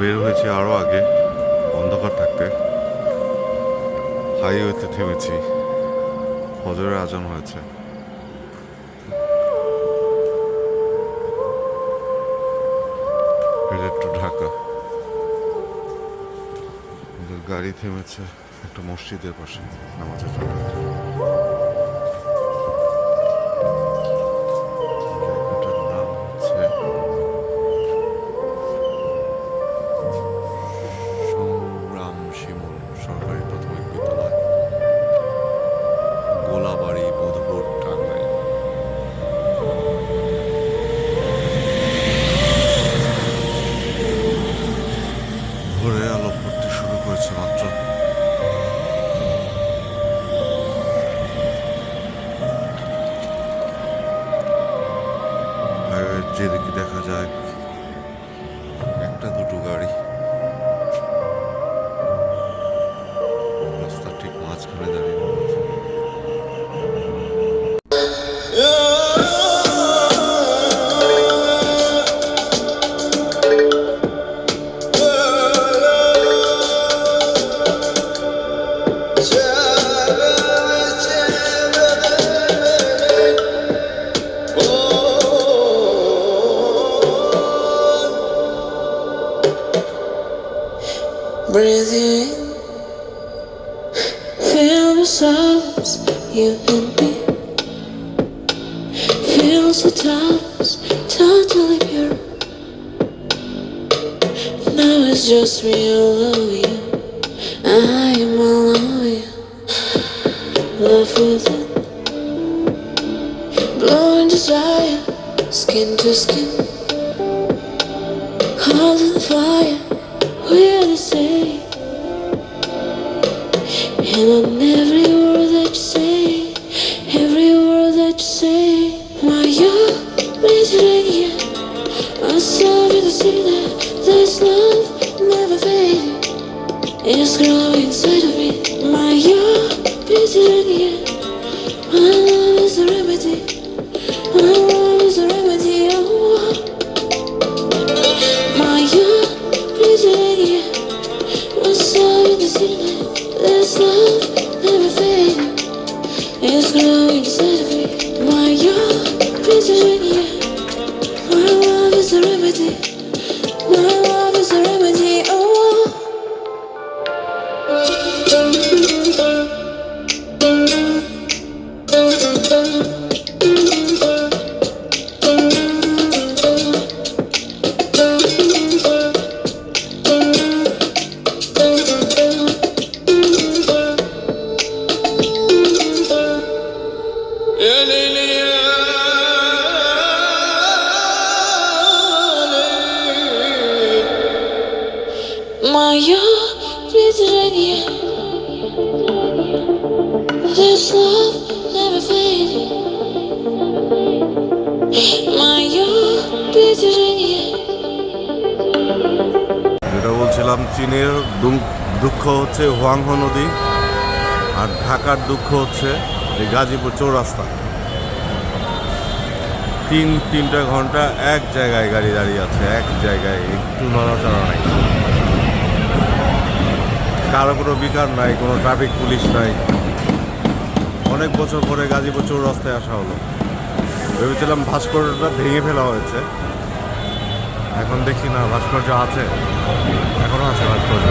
বের হয়েছি আরও আগে, অন্ধকার থাকতে। হাইওয়েতে থেমেছি। হজরের আজান হয়েছে। একটু ঢাকা। গাড়ি থেমেছে একটা মসজিদের পাশে, নামাজের জন্য। ভোরের আলো পড়তে শুরু করেছে মাত্র। যেদিকে দেখা যায় Breathe in, feel the silence, you and me. Feel the times, totally pure. Now it's just me, of you. I am of you. Love within, blowing desire, skin to skin. The fire. We're the same. And on every word that you say, every word that you say, my you're breathing here. I saw you to see that this love never fading. It's growing It's growing inside me. My you're breathing here. My love is a remedy. Мое презрение This love never Мое презрение যেটা বলছিলাম চীনের দুঃখ হচ্ছে হোয়াংহ নদী আর ঢাকার দুঃখ হচ্ছে এই গাজীপুর চৌরাস্তা। তিন, তিনটা ঘণ্টা এক জায়গায় গাড়ি দাঁড়িয়ে আছে, এক জায়গায় একটু নড়াচড়া নাই। কারও কোনো বিকার নাই, কোনো ট্রাফিক পুলিশ নাই। অনেক বছর পরে গাজীপুর চৌরাস্তায় আসা হলো। ভেবেছিলাম ভাস্কর্যটা ভেঙে ফেলা হয়েছে। এখন দেখি না, ভাস্কর্য আছে? এখনও আছে ভাস্কর্য।